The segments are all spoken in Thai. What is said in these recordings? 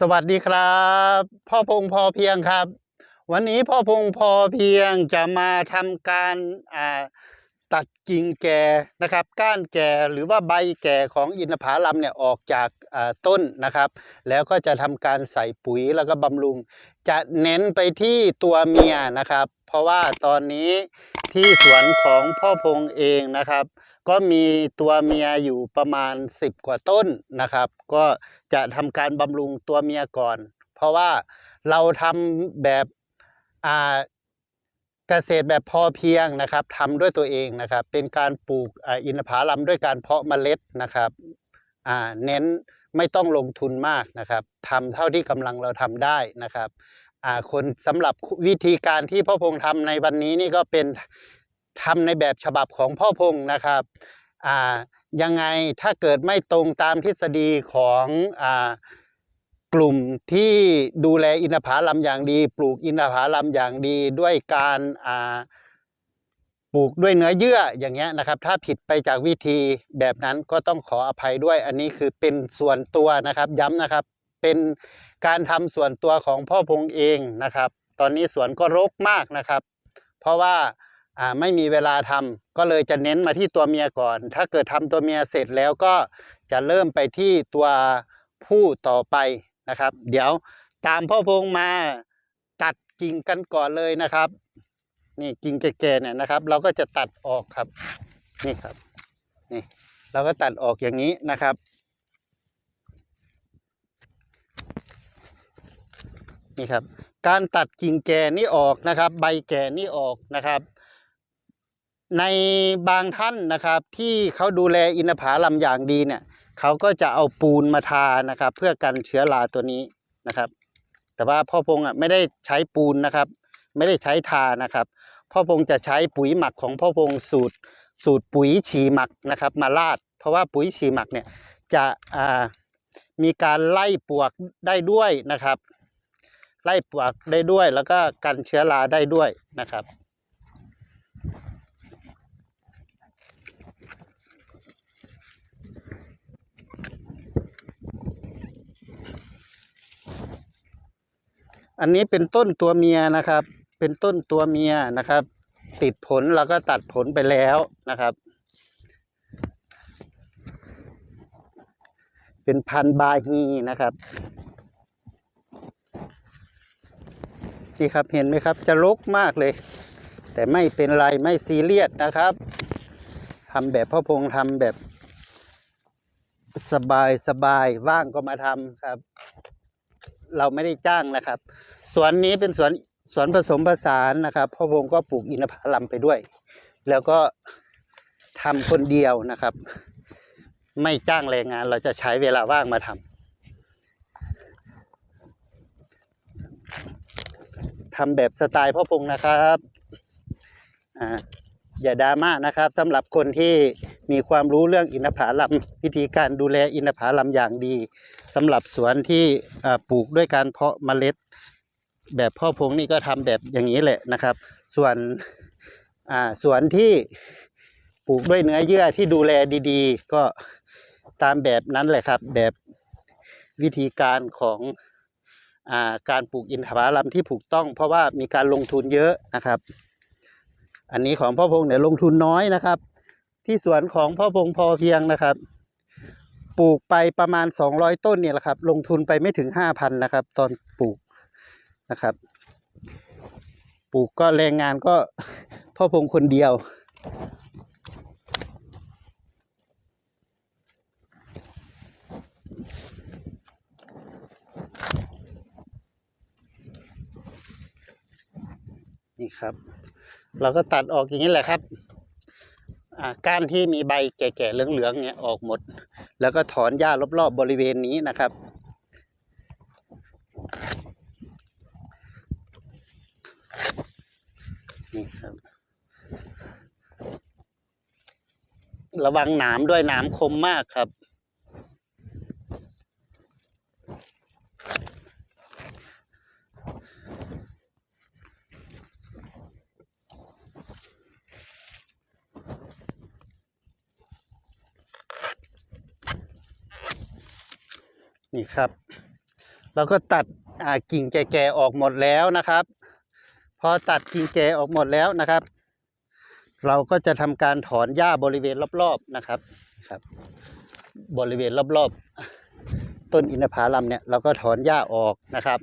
สวัสดีครับ พ่อพงพอเพียงครับ วันนี้พ่อพงพอเพียงจะมาทำการตัดกิ่งแก่นะครับ ก้านแก่หรือว่าใบแก่ของอินทผลัมเนี่ยออกจากต้นนะครับ แล้วก็จะทำการใส่ปุ๋ยแล้วก็บำรุง จะเน้นไปที่ตัวเมียนะครับ เพราะว่าตอนนี้ที่สวนของพ่อพงเองนะครับ ก็มีตัวเมียอยู่ประมาณ 10 กว่าต้นนะครับ ก็จะทำการบำรุงตัวเมียก่อน เพราะว่าเราทำแบบอ่าเกษตรแบบพอเพียงนะครับทำด้วยตัวเองนะครับ เป็นการปลูกอินทผลัมด้วยการเพาะเมล็ดนะครับเน้นไม่ต้องลงทุนมากนะครับทำเท่าที่กำลังเราทำได้นะครับคนสำหรับวิธีการที่พ่อพงษ์ทำในวันนี้นี่ก็เป็น ทำในแบบฉบับของพ่อพงษ์นะครับยังไงถ้าเกิดไม่ตรงตามทฤษฎีของอกลุ่มที่ดูแลอินทผลัมอย่างดี ปลูกอินทผลัมอย่างดีด้วยการปลูกด้วยเนื้อเยื่ออย่างเงี้ยนะครับ ถ้าผิดไปจากวิธีแบบนั้นก็ต้องขออภัยด้วย อันนี้คือเป็นส่วนตัวนะครับย้ำนะครับ เป็นการทำส่วนตัวของพ่อพงเองนะครับ ตอนนี้สวนก็รกมากนะครับ เพราะว่า ไม่มีเวลาทำก็เลยจะเน้นมาที่ตัวเมียก่อน ถ้าเกิดทำตัวเมียเสร็จแล้วก็จะเริ่มไปที่ตัวผู้ต่อไปนะครับ เดี๋ยวตามพ่อพงมาตัดกิ่งกันก่อนเลยนะครับ นี่กิ่งแก่ๆเนี่ยนะครับ เราก็จะตัดออกครับ นี่ครับนี่เราก็ตัดออกอย่างนี้นะครับนี่ครับ การตัดกิ่งแก่นี่ออกนะครับ ใบแก่นี่ออกนะครับ ในบางท่านนะครับ ที่เขาดูแลอินทผลัมอย่างดีเนี่ยเขาก็จะเอาปูนมาทานะครับ เพื่อกันเชื้อราตัวนี้นะครับ แต่ว่าพ่อพงษ์อะไม่ได้ใช้ปูนนะครับ ไม่ได้ใช้ทานะครับพ่อพงษ์จะใช้ปุ๋ยหมักของพ่อพงษ์สูตรสูตรปุ๋ยฉีหมักนะครับ มาราด เพราะว่าปุ๋ยฉีหมักเนี่ยจะอ่ามีการไล่ปวกได้ด้วยนะครับ ไล่ปวกได้ด้วยแล้วก็กันเชื้อราได้ด้วยนะครับ อันนี้เป็นต้นตัวเมียนะครับ เป็นต้นตัวเมียนะครับ ติดผลแล้วก็ตัดผลไปแล้วนะครับ เป็นพันธุ์บาฮีนะครับนี่ครับเห็นไหมครับจะรกมากเลย แต่ไม่เป็นไรไม่ซีเรียสนะครับทำแบบพ่อพงทำแบบสบายสบายว่างก็มาทำครับ เราไม่ได้จ้างนะครับ สวนนี้เป็นสวนสวนผสมผสานนะครับพ่อพงษ์ก็ปลูกอินทผลัมไปด้วย แล้วก็ทำคนเดียวนะครับ ไม่จ้างแรงงาน เราจะใช้เวลาว่างมาทำทำแบบสไตล์พ่อพงษ์นะครับ อ่าอย่าดราม่านะครับสำหรับคนที่ มีความรู้เรื่องอินทผลัมวิธีการดูแลอินทผลัมอย่างดีสำหรับสวนที่ปลูกด้วยการเพาะเมล็ด แบบพ่อพงนี่ก็ทำแบบอย่างนี้แหละนะครับ ส่วนสวนที่ปลูกด้วยเนื้อเยื่อที่ดูแลดีๆ ก็ตามแบบนั้นแหละครับ แบบวิธีการของอาการปลูกอินทผลัมที่ถูกต้องเพราะว่ามีการลงทุนเยอะนะครับ อันนี้ของพ่อพงเนี่ยลงทุนน้อยนะครับ ที่สวนของพ่อพงพอเพียงนะครับ ปลูกไปประมาณ 200 ต้นเนี่ยแหละครับ ลงทุนไปไม่ถึง 5,000นะครับ ตอนปลูกนะครับ ปลูกก็แรงงานก็พ่อพงคนเดียวนี่ครับ เราก็ตัดออกอย่างนี้แหละครับ ก้านที่มีใบแก่ๆเหลืองๆเนี่ยออกหมด แล้วก็ถอนหญ้ารอบๆบบริเวณนี้นะครับ นี่ครับ ระวังหนามด้วยหนามคมมากครับ นี่ครับ เราก็ตัดกิ่งแก่ๆออกหมดแล้วนะครับ พอตัดกิ่งแก่ออกหมดแล้วนะครับ เราก็จะทำการถอนหญ้าบริเวณรอบๆนะครับครับ บริเวณรอบๆ ต้นอินทผลัมเนี่ยเราก็ถอนหญ้าออกนะครับ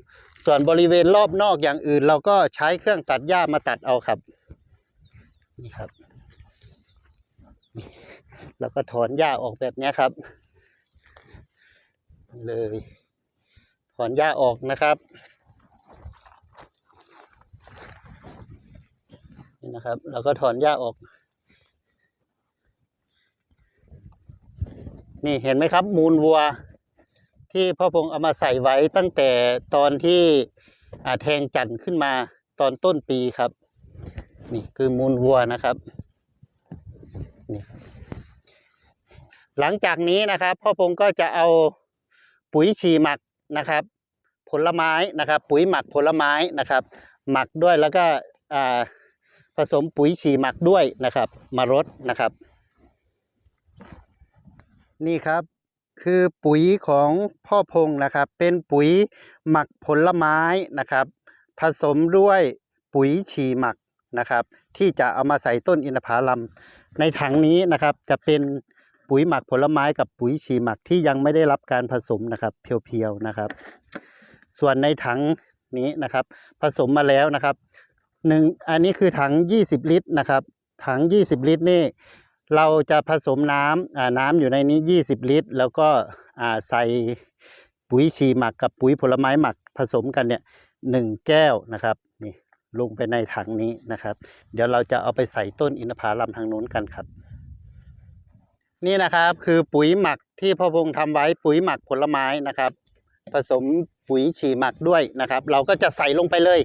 ส่วนบริเวณรอบนอกอย่างอื่น เราก็ใช้เครื่องตัดหญ้ามาตัดเอาครับนี่ครับ แล้วก็ถอนหญ้าออกแบบนี้ครับ เลย ถอนหญ้าออกนะครับ นี่นะครับ เราก็ถอนหญ้าออก นี่เห็นไหมครับ มูลวัว ที่พ่อพงษ์เอามาใส่ไว้ตั้งแต่ตอนที่แทงจันทร์ขึ้นมาตอนต้นปีครับ นี่คือมูลวัวนะครับนี่ครับหลังจากนี้นะครับพ่อพงษ์ก็จะเอา ปุ๋ยฉีหมักนะครับ ผลไม้นะครับ ปุ๋ยหมักผลไม้นะครับ หมักด้วยแล้วก็ผสมปุ๋ยฉีหมักด้วยนะครับ มารดนะครับ นี่ครับคือปุ๋ยของพ่อพงนะครับ เป็นปุ๋ยหมักผลไม้นะครับ ผสมด้วยปุ๋ยฉีหมักนะครับ ที่จะเอามาใส่ต้นอินทผลัมในถังนี้นะครับจะเป็น ปุ๋ยหมักผลไม้กับปุ๋ยฉีหมักที่ยังไม่ได้รับการผสมนะครับ เพียวๆนะครับ ส่วนในถังนี้นะครับ ผสมมาแล้วนะครับหนึ่งอันนี้คือถัง 20 ลิตรนะครับ ถัง 20 ลิตรนี่เราจะผสมน้ำน้ำอยู่ในนี้ 20 ลิตร แล้วก็ใส่ปุ๋ยชีหมักกับปุ๋ยผลไม้หมักผสมกันเนี่ยหนึ่งแก้วนะครับนี่ลงไปในถังนี้นะครับ เดี๋ยวเราจะเอาไปใส่ต้นอินทผลัมทางนู้นกันครับ นี่นะครับคือปุ๋ยหมักที่พ่อพงษ์ทำไว้ปุ๋ยหมักผลไม้นะครับ ผสมปุ๋ยฉี่หมักด้วยนะครับ เราก็จะใส่ลงไปเลย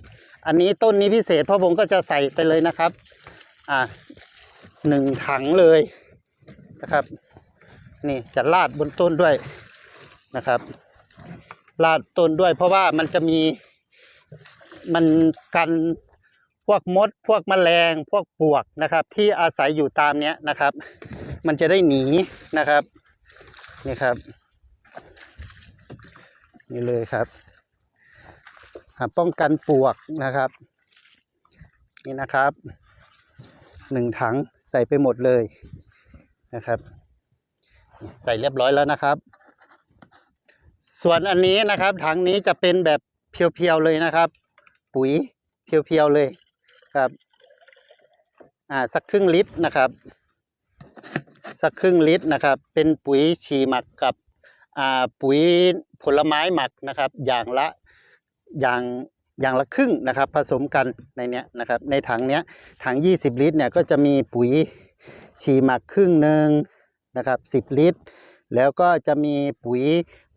อันนี้ต้นนี้พิเศษพ่อพงษ์ก็จะใส่ไปเลยนะครับอ่าหนึ่งถังเลยนะครับ นี่จะลาดบนต้นด้วยนะครับลาดต้นด้วยเพราะว่ามันจะมีมันกัน พวกมด พวกแมลง พวกปลวกนะครับ ที่อาศัยอยู่ตามเนี้ยนะครับ มันจะได้หนีนะครับนี่ครับ นี่เลยครับป้องกันปลวกนะครับ นี่นะครับหนึ่งถังใส่ไปหมดเลยนะครับ ใส่เรียบร้อยแล้วนะครับ ส่วนอันนี้นะครับ ถังนี้จะเป็นแบบเพียวๆเลยนะครับ ปุ๋ยเพียวๆเลย ครับอ่าสักครึ่งลิตรนะครับ สักครึ่งลิตรนะครับ เป็นปุ๋ยฉีหมักกับอ่าปุ๋ยผลไม้หมักนะครับ อย่างละอย่างอย่างละครึ่งนะครับ ผสมกันในเนี้ยนะครับ ในถังเนี้ยถัง 20 ลิตรเนี่ยก็จะมีปุ๋ยฉีหมักครึ่งหนึ่งนะครับ 10 ลิตร แล้วก็จะมีปุ๋ย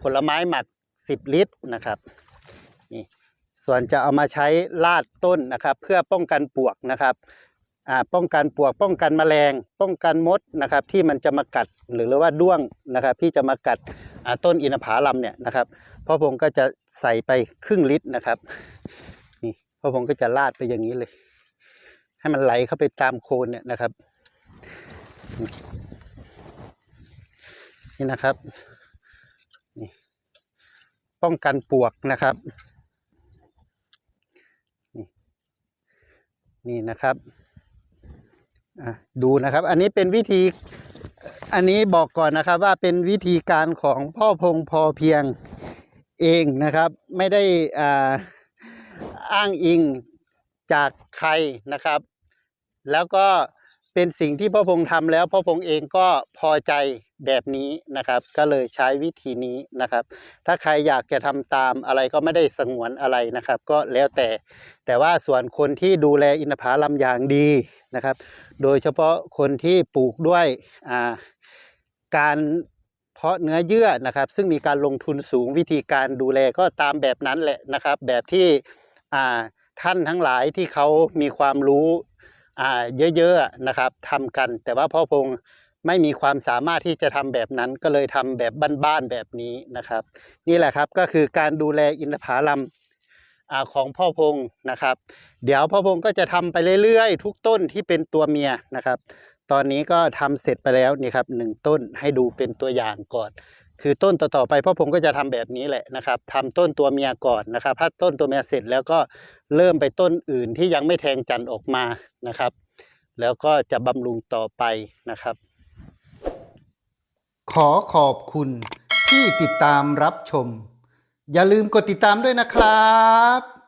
ผลไม้หมัก 10 ลิตรนะครับนี่ ส่วนจะเอามาใช้ลาดต้นนะครับ เพื่อป้องกันปวกนะครับป้องกันปวกป้องกันแมลง ป้องกันมดนะครับ ที่มันจะมากัดหรือว่าด้วงนะครับ ที่จะมากัดต้นอินทผลัมเนี่ยนะครับพ่อพงษ์ก็จะใส่ไปครึ่งลิตรนะครับนี่พ่อพงษ์ก็จะลาดไปอย่างนี้เลย ให้มันไหลเข้าไปตามโคนเนี่ยนะครับนี่นะครับนี่ป้องกันปวกนะครับ นี่นะครับดูนะครับ อันนี้เป็นวิธี อันนี้บอกก่อนนะครับว่าเป็นวิธีการของพ่อพงพอเพียงเองนะครับ ไม่ได้อ่าอ้างอิงจากใครนะครับ แล้วก็ เป็นสิ่งที่พ่อพงษ์ทำแล้วพ่อพงษ์เองก็พอใจแบบนี้นะครับ ก็เลยใช้วิธีนี้นะครับ ถ้าใครอยากจะทำตามอะไรก็ไม่ได้สงวนอะไรนะครับ ก็แล้วแต่ แต่ว่าส่วนคนที่ดูแลอินทผลัมอย่างดีนะครับ โดยเฉพาะคนที่ปลูกด้วยการเพาะเนื้อเยื่อนะครับ ซึ่งมีการลงทุนสูงวิธีการดูแลก็ตามแบบนั้นแหละนะครับ แบบที่ท่านทั้งหลายที่เขามีความรู้ เยอะๆนะครับทำกัน แต่ว่าพ่อพงษ์ไม่มีความสามารถที่จะทำแบบนั้นก็เลยทำแบบบ้านๆแบบนี้นะครับ นี่แหละครับก็คือการดูแลอินทผลัมอ่าของพ่อพงษ์นะครับ เดี๋ยวพ่อพงษ์ก็จะทำไปเรื่อยๆ ทุกต้นที่เป็นตัวเมียนะครับ ตอนนี้ก็ทำเสร็จไปแล้วนี่ครับหนึ่งต้นให้ดูเป็นตัวอย่างก่อน คือต้นต่อๆไปพ่อพงก็จะทำแบบนี้แหละนะครับทำต้นตัวเมียก่อนนะครับ ถ้าต้นตัวเมียเสร็จแล้วก็เริ่มไปต้นอื่นที่ยังไม่แทงจันออกมา นะครับ แล้วก็จะบำรุงต่อไปนะครับ ขอขอบคุณที่ติดตามรับชม อย่าลืมกดติดตามด้วยนะครับ